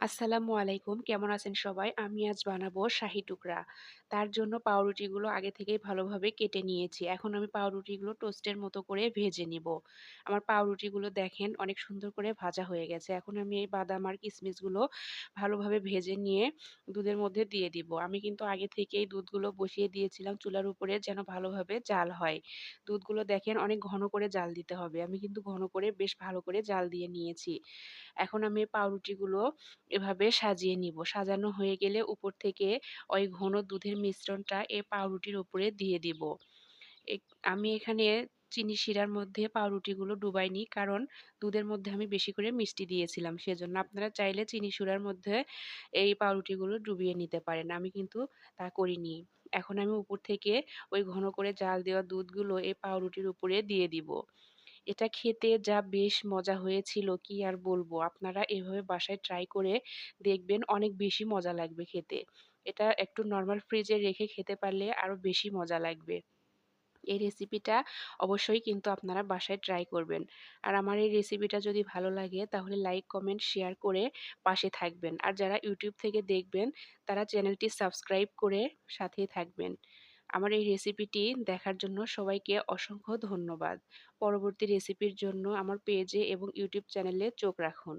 আসসালামু আলাইকুম, কেমন আছেন সবাই? আমি আজ বানাবো শাহি টুকরা। তার জন্য পাউরুটিগুলো আগে থেকেই ভালোভাবে কেটে নিয়েছি। এখন আমি পাউরুটিগুলো টোস্টের মতো করে ভেজে নিব। আমার পাউরুটিগুলো দেখেন অনেক সুন্দর করে ভাজা হয়ে গেছে। এখন আমি এই বাদাম আর কিশমিশগুলো ভালোভাবে ভেজে নিয়ে দুধের মধ্যে দিয়ে দিব। আমি কিন্তু আগে থেকেই দুধগুলো বসিয়ে দিয়েছিলাম চুলার উপরে যেন ভালোভাবে জাল হয়। দুধগুলো দেখেন অনেক ঘন করে জাল দিতে হবে। আমি কিন্তু ঘন করে বেশ ভালো করে জাল দিয়ে নিয়েছি। এখন আমি পাউরুটিগুলো এভাবে সাজিয়ে নিব। সাজানো হয়ে গেলে উপর থেকে ওই ঘন দুধের মিশ্রণটা এই পাউরুটির উপরে দিয়ে দিব। আমি এখানে চিনি শিরার মধ্যে পাউরুটিগুলো ডুবাইনি কারণ দুধের মধ্যে আমি বেশি করে মিষ্টি দিয়েছিলাম। সেজন্য আপনারা চাইলে চিনি শিরার মধ্যে এই পাউরুটিগুলো ডুবিয়ে নিতে পারেন। আমি কিন্তু তা করিনি। এখন আমি উপর থেকে ওই ঘন করে জাল দেওয়া দুধগুলো এই পাউরুটির উপরে দিয়ে দিব। এটা খেতে যা বেশ মজা হয়েছিল কি আর বলব? আপনারা এভাবে বাসায় ট্রাই করে দেখবেন অনেক বেশি মজা লাগবে খেতে। এটা একটু নর্মাল ফ্রিজে রেখে খেতে পারলে আরও বেশি মজা লাগবে। এই রেসিপিটা অবশ্যই কিন্তু আপনারা বাসায় ট্রাই করবেন। আর আমার এই রেসিপিটা যদি ভালো লাগে তাহলে লাইক কমেন্ট শেয়ার করে পাশে থাকবেন। আর যারা ইউটিউব থেকে দেখবেন তারা চ্যানেলটি সাবস্ক্রাইব করে সাথেই থাকবেন। আমার এই রেসিপিটি দেখার জন্য সবাইকে অসংখ্য ধন্যবাদ। পরবর্তী রেসিপির জন্য আমার পেজে এবং ইউটিউব চ্যানেলে চোখ রাখুন।